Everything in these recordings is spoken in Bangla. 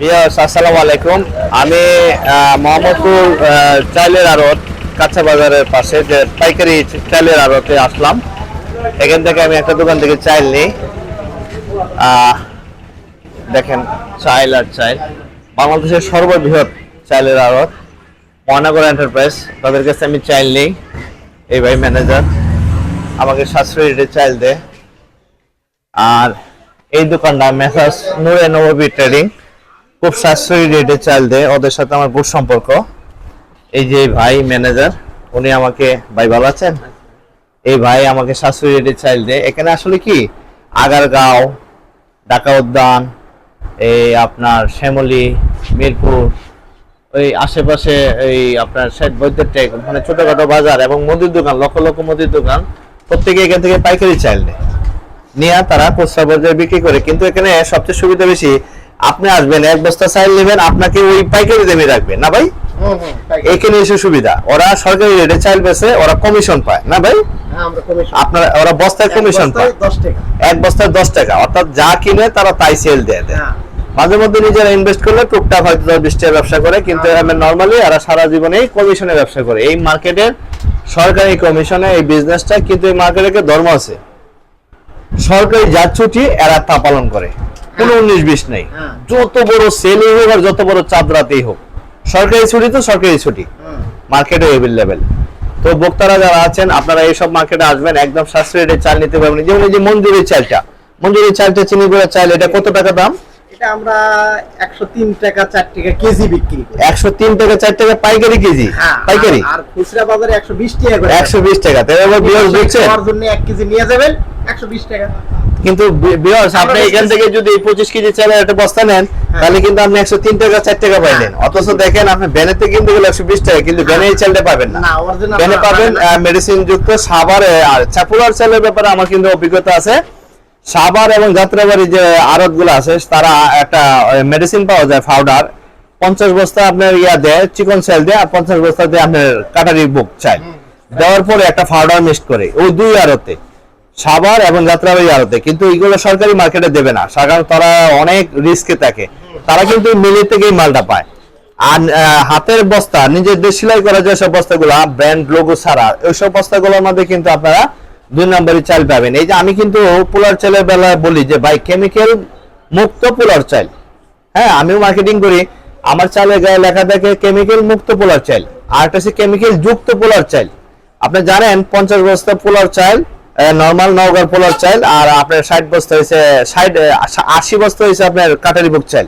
বিয়াস আসসালামু আলাইকুম। আমি মোহাম্মদপুর চাইলের আড়ত, কাঁচা বাজারের পাশে যে পাইকারি চাইলের আড়তে আসলাম। এখান থেকে আমি একটা দোকান থেকে চাইল নিই। দেখেন, চাইল আর চাইল। বাংলাদেশের সর্ববৃহৎ চাইলের আড়ত, মহানগর এন্টারপ্রাইজ। তাদের কাছে আমি চাইল নিই। এই ভাই ম্যানেজার, আমাকে সাশ্রয়ী রেটে চাইল দেয় আর এই দোকানটা মেসাস নুরে নবী ট্রেডিং। খুব সাশ্রয়ী রেটে চাল দেয়। ওদের সাথে আমার বহুত সম্পর্ক। এই যে ভাই ম্যানেজার উনি আমাকে, ভাই ভালো আছেন? এই ভাই আমাকে সাশ্রয়ী রেটে চাল দেয়। এখানে আসলে কি? আগারগাঁও, ঢাকা উদ্যান, এই আপনার শ্যামলি, মিরপুর ওই আশেপাশে এই আপনার ষাট বৈদ্যুৎ টেক মানে ছোটখাটো বাজার এবং মুদির দোকান, লক্ষ লক্ষ মুদির দোকান, প্রত্যেকে এখান থেকে পাইকারি চাইল নেয় নিয়ে তারা খুচরা পর্যায়ে বিক্রি করে। কিন্তু এখানে সবচেয়ে সুবিধা বেশি আপনি আসবেন এক বস্তা চাইল নেবেন আপনাকে ওই পাইকারি দামে রাখবে। না ভাই? এখানে এসে সুবিধা। ওরা সরকারি রেটে চাইল বেছে ওরা কমিশন পায়। না ভাই? আপনার ওরা বস্তায় কমিশন পায়। এক বস্তায় দশ টাকা। অর্থাৎ যা কিনে তারা তাই সেল দিয়ে দেয়। মাঝে মধ্যে নিজেরা ইনভেস্ট করলে টুকটাক হয়তো দশ বিশ টাকা ব্যবসা করে কিন্তু নর্মালি এরা সারা জীবনেই কমিশনে ব্যবসা করে। এই মার্কেটের সরকারি কমিশনে এই বিজনেসটা কিন্তু এই মার্কেটে ধর্ম আছে। সরকারি যা ছুটি এরা তা পালন করে। কোনো উনিশ বিশ নেই। হ্যাঁ। যত বড় সেলই হোক আর যত বড় চাঁদ রাতেই হোক সরকারি ছুটি তো সরকারি ছুটি মার্কেটে এভেলেবেল তো বক্তারা যারা আছেন আপনারা এইসব মার্কেটে আসবেন একদম সাশ্রয়ী রেটে চাল নিতে পারবেন। যেমন এই যে মঞ্জুরি চালটা মঞ্জুরি চালটা চিনি গুঁড়া চাল এটা কত টাকা দাম? এটা আমরা একশো তিন টাকা চার টাকা কেজি বিক্রি করি। একশো তিন টাকা চার টাকা পাইকারি কেজি? হ্যাঁ, পাইকারি? আর- খুচরা বাজারে একশো বিশ টাকা করে। একশো বিশ টাকা। এবার বিয়স বুঝছেন জন্য এক কেজি নিয়ে যাবেন। টাকা। কিন্তু বিয়স আপনি এখান থেকে যদি পঁচিশ কেজি চালের একটা বস্তা নেন তাহলে কিন্তু আপনি একশো তিন টাকা চার টাকা পাইলেন। অথচ দেখেন আপনি ব্যানেতে কিনতে গেলে একশো বিশ টাকা কিন্তু ব্যানে এই চালটা পাবেন না। ব্যানে পাবেন মেডিসিন যুক্ত সাবারে আর চাপুলার চালের ব্যাপারে আমার কিন্তু অভিজ্ঞতা আছে। সাবার এবং যাত্রাবাড়ি যে আড়তগুলো আছে তারা একটা মেডিসিন পাওয়া যায় পাউডার পঞ্চাশ বস্তা আপনার ইয়া দেয় চিকন চাল দেয় আর পঞ্চাশ বস্তা দিয়ে আপনার কাটারি বুক চাই। দেওয়ার পরে একটা পাউডার মিক্স করে ওই দুই আড়তে। সাবার এবং যাত্রাবাড়ি আড়তে। কিন্তু এইগুলো সরকারি মার্কেটে দেবে না। কারণ তারা অনেক রিস্কে থাকে। তারা কিন্তু মিলি থেকেই মালটা পায়। আর হাতের বস্তা নিজেদের সেলাই করা যেসব বস্তাগুলো ব্র্যান্ড লোগো ছাড়া ওইসব বস্তাগুলোর মধ্যে কিন্তু আপনারা দুই নম্বরই চাল পাবেন। এই যে আমি কিন্তু পোলার চালের বেলায় বলি যে, ভাই কেমিক্যাল মুক্ত পোলার চাল। হ্যাঁ আমিও মার্কেটিং করি। আমার চালের গায়ে লেখা থাকে কেমিক্যাল মুক্ত পোলার চাল। আর একটা কেমিক্যাল যুক্ত পোলার চাল। আপনি জানেন, পঞ্চাশ বস্তা পোলার চাল নর্মাল নওগাঁর পোলার চাইল, আর আপনার ষাট বস্তা হয়েছে ষাট আশি বস্তা হয়েছে আপনার কাটারি বুক চাইল।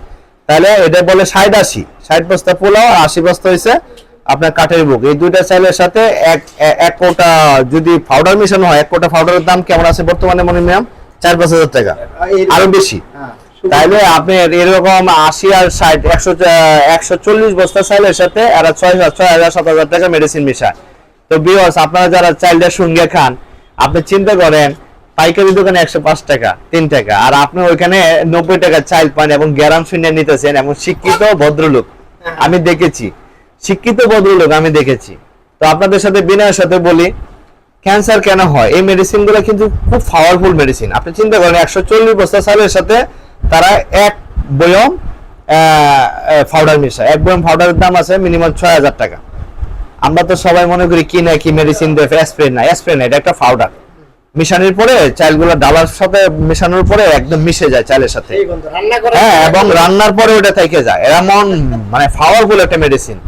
তাহলে এটা বলে ষাট আশি, ষাট বস্তা পোলাও আর আশি বস্তা হয়েছে আপনার কাঠের বুক। এই দুইটা চাইলের সাথে এক এক কোটা যদি পাউডার মিশানো হয়, এক কোটা পাউডারের দাম কেমন আছে বর্তমানে মনে ম্যাম চার পাঁচ হাজার টাকা। আরও বেশি। তাইলে আপনি এরকম আশি আর ষাট, একশো একশো চল্লিশ বস্তা চাইলের সাথে এরা ছয় ছয় হাজার, সাত হাজার টাকা মেডিসিন মিশায়। তো বিয়স আপনারা যারা চাইল্ডের সঙ্গে খান আপনি চিন্তা করেন, পাইকারি দোকানে একশো পাঁচ টাকা, তিন টাকা, আর আপনি ওইখানে নব্বই টাকা চাইল পান এবং গ্যারাম শুনে নিতেছেন এবং শিক্ষিত ভদ্রলোক, আমি দেখেছি। শিক্ষিত ভদ্রলোক আমি দেখেছি। তো আপনাদের সাথে বিনয়ের সাথে বলি ক্যান্সার কেন হয়? এই মেডিসিনগুলো কিন্তু খুব পাওয়ারফুল মেডিসিন আপনি চিন্তা করেন, একশো চল্লিশ বস্তা চালের সাথে তারা এক বয়ম পাউডার মিশায়। এক বয়ম পাউডারের দাম আছে মিনিমাম ছয় হাজার টাকা। আমরা তো সবাই মনে করি কি না কি মেডিসিন দেয় স্প্রে না স্প্রে না এটা একটা পাউডার মিশানোর পরে চালগুলো ডালার সাথে মেশানোর পরে একদম মিশে যায় চালের সাথে। হ্যাঁ এবং রান্নার পরে ওটা থেকে যায়। এমন মানে পাওয়ারফুল একটা মেডিসিন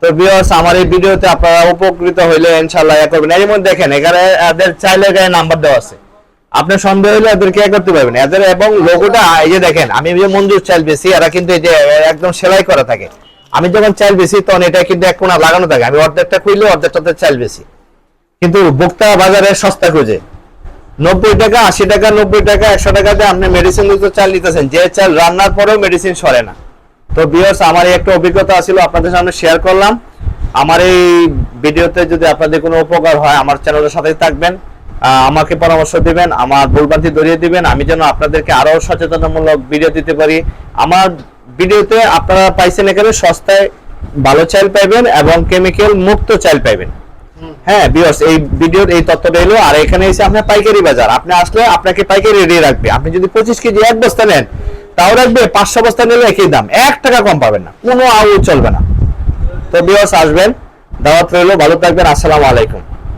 তো বিয়ার্স আমার এই ভিডিওতে আপনারা উপকৃত হইলে ইনশাআল্লাহ ইয়া করবেন। এর মধ্যে দেখেন এখানে এদের চাইলে গায়ে নাম্বার দেওয়া আছে। আপনি সন্দেহ হলে এদেরকে ইয়া করতে পারবেন? এদের এবং লোগোটা এই যে দেখেন আমি যে মঞ্জুর চাল বেশি এরা কিন্তু এই যে একদম সেলাই করা থাকে। আমি যখন চাল বেশি তখন এটা কিন্তু এক কোনা লাগানো থাকে। আমি অর্ধেকটা খুললে অর্ধেকটাতে চাল বেশি কিন্তু ভোক্তা বাজারে সস্তা খুঁজে। নব্বই টাকা, আশি টাকা, নব্বই টাকা, একশো টাকাতে আপনি মেডিসিন চাল নিতেছেন। যে চাল রান্নার পরেও মেডিসিন সরে না। তো বিয়ার্স আমার একটা অভিজ্ঞতা ছিল আপনাদের সামনে শেয়ার করলাম। আমার এই ভিডিওতে যদি আপনাদের কোনো উপকার হয়, আমার চ্যানেলের সাথেই থাকবেন। আমাকে পরামর্শ দিবেন, আমার ভুলভ্রান্তি ধরিয়ে দিবেন। আমি যেন আপনাদেরকে আরও সচেতনমূলক ভিডিও দিতে পারি। আমার ভিডিওতে আপনারা পাইছেন এখানে সস্তায় ভালো চাল পাইবেন এবং কেমিক্যাল মুক্ত চাল পাইবেন। হ্যাঁ বিয়স এই ভিডিওর এই তথ্যটা এলো। আর এখানে এসে আপনার পাইকারি বাজার। আপনি আসলে আপনাকে পাইকারি রেডি রাখবে। আপনি যদি পঁচিশ কেজি এক বস্তা নেন, তাও রাখবে পাঁচশো বস্তা নিলে একই দাম। এক টাকা কম পাবেন না। কোনো আউ চলবে না। তো বিয়স আসবেন। দাওয়াত রইল। ভালো থাকবেন। আসসালামু আলাইকুম।